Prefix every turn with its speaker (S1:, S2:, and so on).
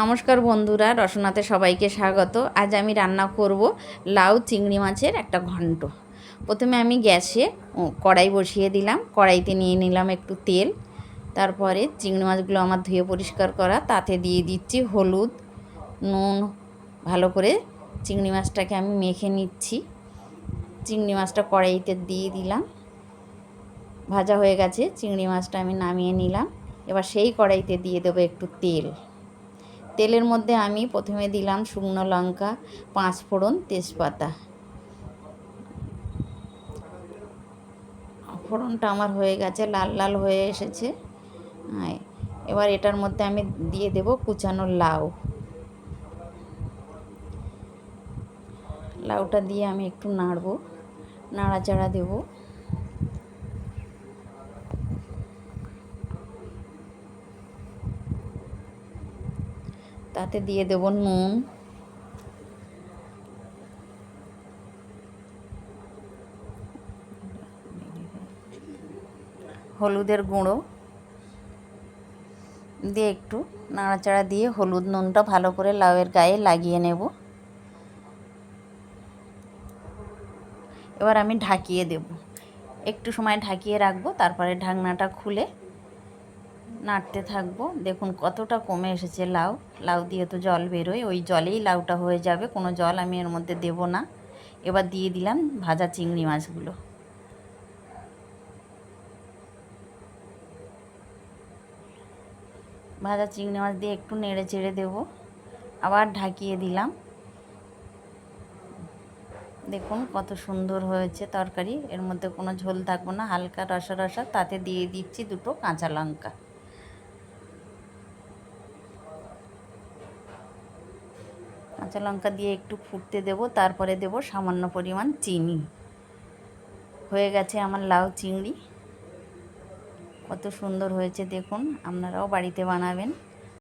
S1: নমস্কার বন্ধুরা রসনাতে সবাইকে স্বাগত। আজ আমি রান্না করব লাউ চিংড়ি মাছের একটা ঘন্ট। প্রথমে আমি গ্যাসে কড়াই বসিয়ে দিলাম, কড়াইতে নিয়ে নিলাম একটু তেল। তারপরে চিংড়ি মাছগুলো আমার ধুয়ে পরিষ্কার করা, তাতে দিয়ে দিচ্ছি হলুদ, নুন, ভালো করে চিংড়ি মাছটাকে আমি মেখে নিচ্ছি। চিংড়ি মাছটা কড়াইতে দিয়ে দিলাম। ভাজা হয়ে গেছে, চিংড়ি মাছটা আমি নামিয়ে নিলাম। এবার সেই কড়াইতে দিয়ে দেবো একটু তেল। তেলের মধ্যে আমি প্রথমে দিলাম শুকনো লঙ্কা, পাঁচ ফোড়ন তেজপাতা। ফোড়নটা আমার হয়ে গেছে, লাল লাল হয়ে এসেছে। এবার এটার মধ্যে আমি দিয়ে দেব কুচানো লাউ। লাউটা দিয়ে আমি একটু নাড়বো, নাড়াচাড়া দেবো। তাতে দিয়ে দেব নুন। হলুদের গুঁড়ো। দিয়ে একটু নাড়াচাড়া দিয়ে হলুদ নুনটা ভালো করে লাউয়ের গায়ে লাগিয়ে নেব। এবার আমি ঢাকিয়ে দেব। একটু সময় ঢাকিয়ে রাখব, তারপরে ঢাকনাটা খুলে নাড়তে থাকব। দেখুন কতটা কমে এসেছে লাউ। লাউ দিয়ে তো জল বেরোয়। ওই জলেই লাউটা হয়ে যাবে। কোনো জল আমি এর মধ্যে দেব না। এবার দিয়ে দিলাম ভাজা চিংড়ি মাছগুলো। ভাজা চিংড়ি মাছ দিয়ে একটু নেড়ে চেড়ে দেবো। আবার ঢাকিয়ে দিলাম। দেখুন কত সুন্দর হয়েছে তরকারি। এর মধ্যে কোনো ঝোল থাকব না। হালকা রসা রসা। তাতে দিয়ে দিচ্ছি দুটো কাঁচা লঙ্কা। কাঁচা লঙ্কা দিয়ে একটু ফুটতে দেব, তারপরে দেব সামান্য পরিমাণ চিনি। হয়ে গেছে আমার লাউ চিংড়ি। কত সুন্দর হয়েছে দেখুন, আপনারাও বাড়িতে বানাবেন।